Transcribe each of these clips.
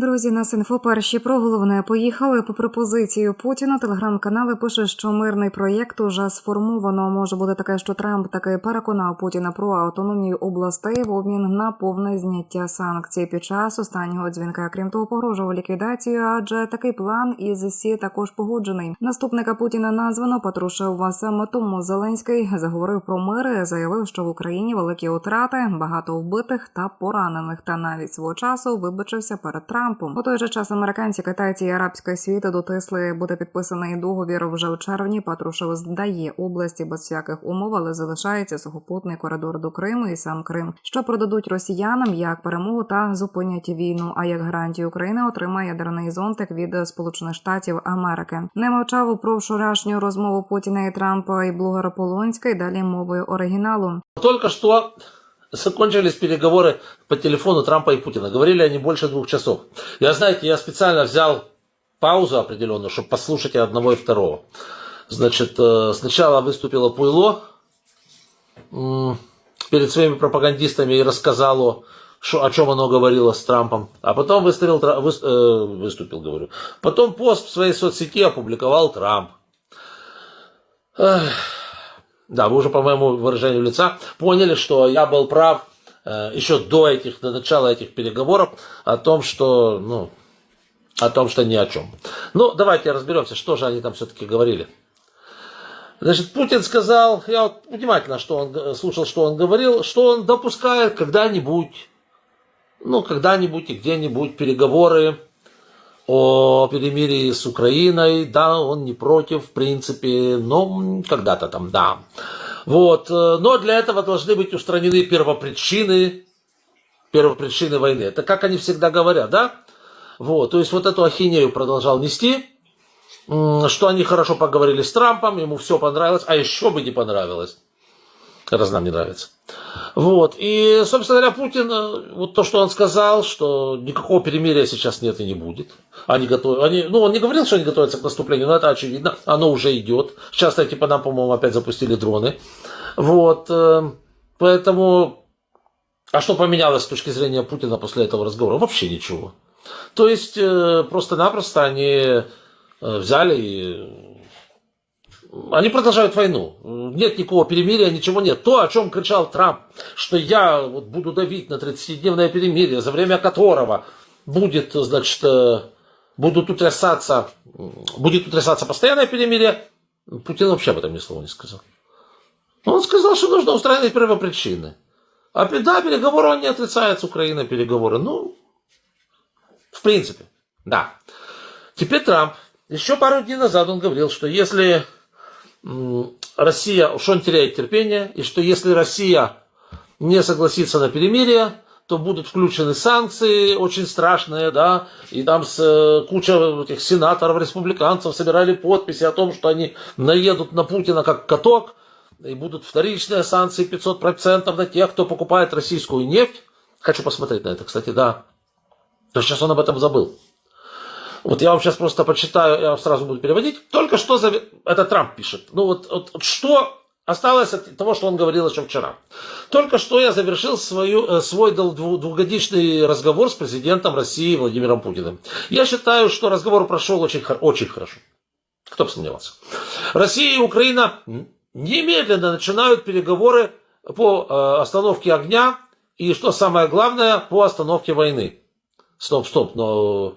Друзі, нас інфо перші про головне поїхали по пропозицію Путіна. Телеграм-канали пише, що мирний проєкт уже сформовано. Може бути таке, що Трамп таки переконав Путіна про автономію областей в обмін на повне зняття санкцій під час останнього дзвінка. Крім того, погрожував ліквідацію, адже такий план із СІ також погоджений. Наступника Путіна названо Патрушев. Саме тому Зеленський заговорив про мир, заявив, що в Україні великі втрати, багато вбитих та поранених. Та навіть свого часу вибачився перед Трампом. У той же час американці, китайці і арабський світ дотисли буде підписаний договір вже у червні. Патрушев здає області без всяких умов, але залишається сухопутний коридор до Криму і сам Крим, що продадуть росіянам як перемогу та зупинять війну. А як гарантію України отримає ядерний зонтик від Сполучених Штатів Америки. Не мовчав про вчорашню розмову Путіна і Трампа і блогера Полонський. Далі мовою оригіналу. Только что закончились переговоры по телефону Трампа и Путина. Говорили они больше двух часов. Я, знаете, я специально взял паузу определенную, чтобы послушать и одного и второго. Значит, э, сначала выступило Пуйло перед своими пропагандистами и рассказало, шо- о чем оно говорило с Трампом. А потом выставил, э, выступил, говорю. Потом пост в своей соцсети опубликовал Трамп. Эх. Да, вы уже по моему выражению лица поняли, что я был прав э, еще до этих, до начала этих переговоров о том, что, ну, о том, что ни о чем. Ну, давайте разберемся, что же они там все-таки говорили. Значит, Путин сказал, я вот внимательно что он, слушал, что он говорил, что он допускает когда-нибудь, ну, когда-нибудь и где-нибудь переговоры о перемирии с Украиной, да, он не против, в принципе, но когда-то там, да. Вот, э, но для этого должны быть устранены первопричины, первопричины войны. Это как они всегда говорят, да? Вот, то есть вот эту ахинею продолжал нести, что они хорошо поговорили с Трампом, ему все понравилось, а еще бы не понравилось, раз нам не нравится. Вот. И, собственно говоря, Путин, э, вот то, что он сказал, что никакого перемирия сейчас нет и не будет. Они готовы, они, ну, он не говорил, что они готовятся к наступлению, но это очевидно. Оно уже идет. Сейчас, кстати, по нам, по-моему, опять запустили дроны. Вот. э, Поэтому, а что поменялось с точки зрения Путина после этого разговора? Вообще ничего. То есть, э, просто-напросто они взяли и они продолжают войну. Нет никакого перемирия, ничего нет. То, о чем кричал Трамп, что я вот буду давить на 30-дневное перемирие, за время которого будет, значит, э, будут утрясаться, будет утрясаться постоянное перемирие, Путин вообще об этом ни слова не сказал. Он сказал, что нужно устранить первопричины. А да, переговоры он не отрицает с Украиной, переговоры. Ну, в принципе, да. Теперь Трамп. Еще пару дней назад он говорил, что если Россия, что он теряет терпение, и что если Россия не согласится на перемирие, то будут включены санкции очень страшные, да, и там с, э, куча этих сенаторов, республиканцев собирали подписи о том, что они наедут на Путина как каток, и будут вторичные санкции 500% на тех, кто покупает российскую нефть. Хочу посмотреть на это, кстати, да. То сейчас он об этом забыл. Вот я вам сейчас просто почитаю, я вам сразу буду переводить. Только что, заве- это Трамп пишет. Ну вот, вот что осталось от того, что он говорил еще вчера. Только что я завершил свою, э, свой двухгодичный разговор с президентом России Владимиром Путиным. Я считаю, что разговор прошел очень, очень хорошо. Кто бы сомневался. Россия и Украина немедленно начинают переговоры по э, остановке огня и, что самое главное, по остановке войны. Стоп, стоп, но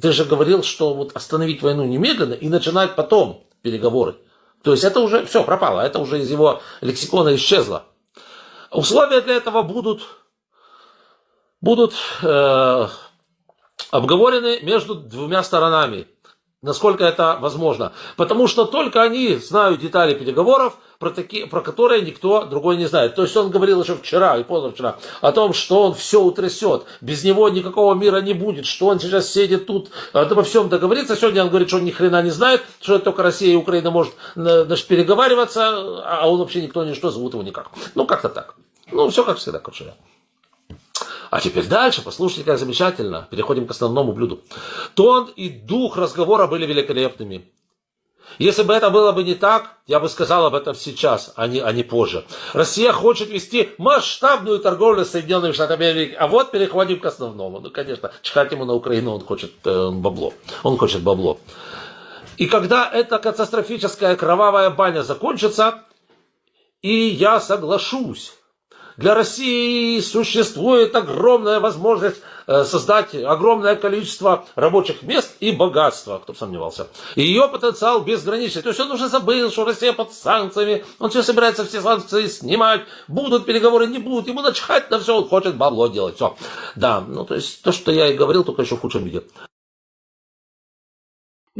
ты же говорил, что вот остановить войну немедленно и начинать потом переговоры. То есть это уже все пропало, это уже из его лексикона исчезло. Условия для этого будут, будут э, обговорены между двумя сторонами. Насколько это возможно. Потому что только они знают детали переговоров, про, такие, про которые никто другой не знает. То есть он говорил еще вчера и позавчера о том, что он все утрясет. Без него никакого мира не будет, что он сейчас сидит тут, обо всем договорится. Сегодня он говорит, что он ни хрена не знает, что только Россия и Украина может э, значит, переговариваться, а он вообще никто ни что, зовут его никак. Ну, как-то так. Ну, все как всегда, короче. А теперь дальше, послушайте, как замечательно. Переходим к основному блюду. Тон и дух разговора были великолепными. Если бы это было бы не так, я бы сказал об этом сейчас, а не, а не позже. Россия хочет вести масштабную торговлю с Соединенными Штатами Америки. А вот переходим к основному. Ну, конечно, чихать ему на Украину, он хочет э, бабло. Он хочет бабло. И когда эта катастрофическая кровавая баня закончится, и я соглашусь, для России существует огромная возможность э, создать огромное количество рабочих мест и богатства, кто сомневался. И ее потенциал безграничный. То есть он уже забыл, что Россия под санкциями, он все собирается все санкции снимать, будут переговоры, не будут, ему начхать на все, он хочет бабло делать, все. Да, ну то есть то, что я и говорил, только еще в худшем виде.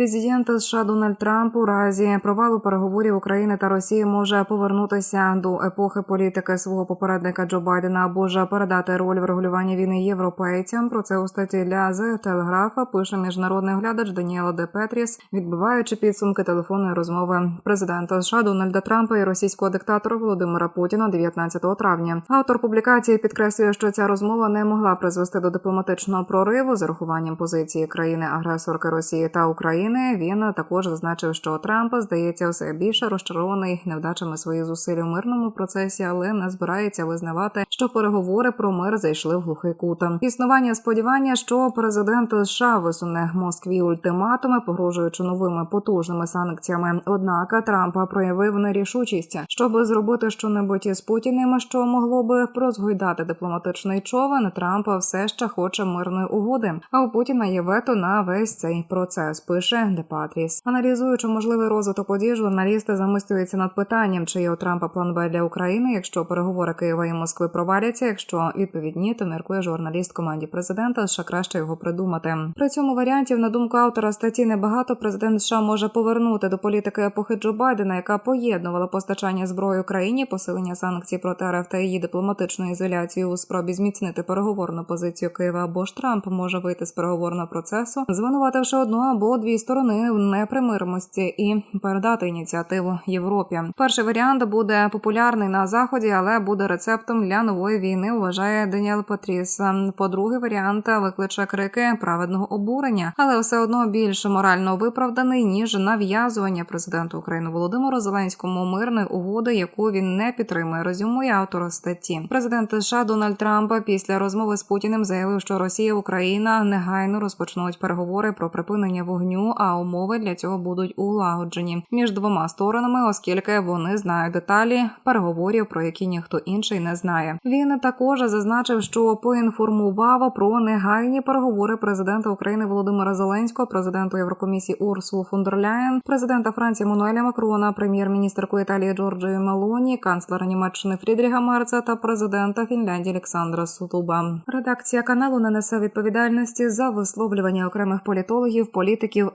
Президент США Дональд Трамп у разі провалу переговорів України та Росії може повернутися до епохи політики свого попередника Джо Байдена або ж передати роль в регулюванні війни європейцям. Про це у статті для The Telegraph пише міжнародний оглядач Даніела Де Петріс, відбиваючи підсумки телефонної розмови президента США Дональда Трампа і російського диктатора Володимира Путіна 19 травня. Автор публікації підкреслює, що ця розмова не могла призвести до дипломатичного прориву з урахуванням позиції країни-агресорки Росії та України. Він також зазначив, що Трамп здається все більше розчарований невдачами своїх зусиль у мирному процесі, але не збирається визнавати, що переговори про мир зайшли в глухий кут. Існування сподівання, що президент США висуне Москві ультиматуми, погрожуючи новими потужними санкціями. Однак Трамп проявив нерішучість, щоб зробити щонебудь із Путіним, що могло би розгойдати дипломатичний човен. Трамп все ще хоче мирної угоди. А у Путіна є вето на весь цей процес. Пише Де Патріс. Аналізуючи можливий розвиток подій, журналісти замислюються над питанням, чи є у Трампа план Б для України, якщо переговори Києва і Москви проваляться. Якщо відповідь ні, то міркує журналіст команді президента, ще краще його придумати. При цьому варіантів, на думку автора статті, небагато президент США може повернути до політики епохи Джо Байдена, яка поєднувала постачання зброї Україні, посилення санкцій проти РФ та її дипломатичну ізоляцію у спробі зміцнити переговорну позицію Києва або ж Трамп може вийти з переговорного процесу, звинувативши одну або дві сторони в непримиримості і передати ініціативу Європі. Перший варіант буде популярний на заході, але буде рецептом для нової війни. Вважає Даніел Патріс. По-друге, варіант викличе крики праведного обурення, але все одно більш морально виправданий ніж нав'язування президенту України Володимиру Зеленському мирної угоди, яку він не підтримує. Резюмує автор статті. Президент США Дональд Трамп після розмови з Путіним заявив, що Росія Україна негайно розпочнуть переговори про припинення вогню, а умови для цього будуть улагоджені між двома сторонами, оскільки вони знають деталі переговорів, про які ніхто інший не знає. Він також зазначив, що поінформував про негайні переговори президента України Володимира Зеленського, президенту Єврокомісії Урсулу фон дер Ляєн, президента Франції Мануеля Макрона, прем'єр-міністерку Італії Джорджої Мелоні, канцлера Німеччини Фрідріга Мерца та президента Фінляндії Олександра Сутуба. Редакція каналу не несе відповідальності за висловлювання окремих політологів, політиків,